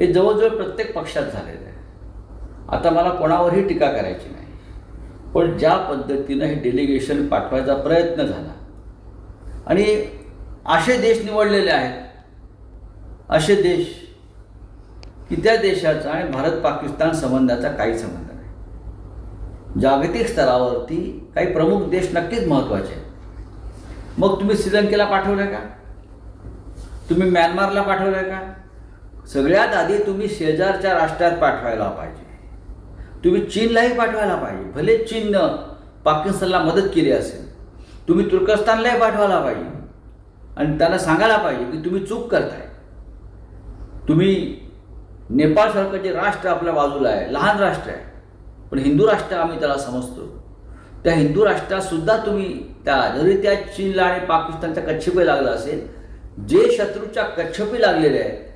हे जवळजवळ प्रत्येक पक्षात झालेलं आहे. आता मला कोणावरही टीका करायची नाही. पण ज्या पद्धतीनं हे डेलिगेशन पाठवायचा प्रयत्न झाला आणि असे देश निवडलेले आहेत असे देश की त्या देशाचा आणि भारत पाकिस्तान संबंधाचा काही संबंध नाही. जागतिक स्तरावरती काही प्रमुख देश नक्कीच महत्त्वाचे आहेत. मग तुम्ही श्रीलंकेला पाठवलं का? तुम्ही म्यानमारला पाठवलं का? सगळ्यात आधी तुम्ही शेजारच्या राष्ट्रात पाठवायला पाहिजे. तुम्ही चीनलाही पाठवायला पाहिजे. भले चीननं पाकिस्तानला मदत केली असेल. तुम्ही तुर्कस्तानलाही पाठवायला पाहिजे. आणि त्यांना सांगायला पाहिजे की तुम्ही चूक करताय. तुम्ही नेपाळसारखं जे राष्ट्र आपल्या बाजूला आहे लहान राष्ट्र आहे पण हिंदू राष्ट्र आम्ही त्याला समजतो. त्या हिंदू राष्ट्रातसुद्धा तुम्ही त्या जरी त्या चीनला आणि पाकिस्तानच्या कच्छपी लागला असेल जे शत्रूच्या कच्छपी लागलेले आहेत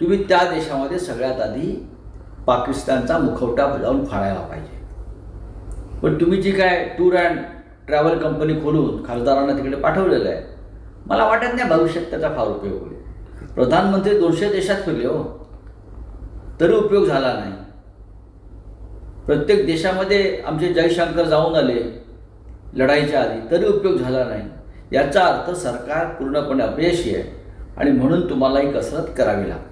तुम्ही त्या देशामध्ये सगळ्यात आधी पाकिस्तानचा मुखवटा जाऊन फाळायला पाहिजे. पण तुम्ही जी काय टूर अँड ट्रॅव्हल कंपनी खोलून खासदारांना तिकडे पाठवलेलं आहे मला वाटत नाही भविष्यात त्याचा फार उपयोग होईल. प्रधानमंत्री दोनशे देशात फिरले हो. तरी उपयोग झाला नाही. प्रत्येक देशामध्ये आमचे जयशंकर जाऊन आले लढाईच्या आधी तरी उपयोग झाला नाही. याचा अर्थ सरकार पूर्णपणे अपयशी आहे आणि म्हणून तुम्हाला ही कसरत करावी लागते.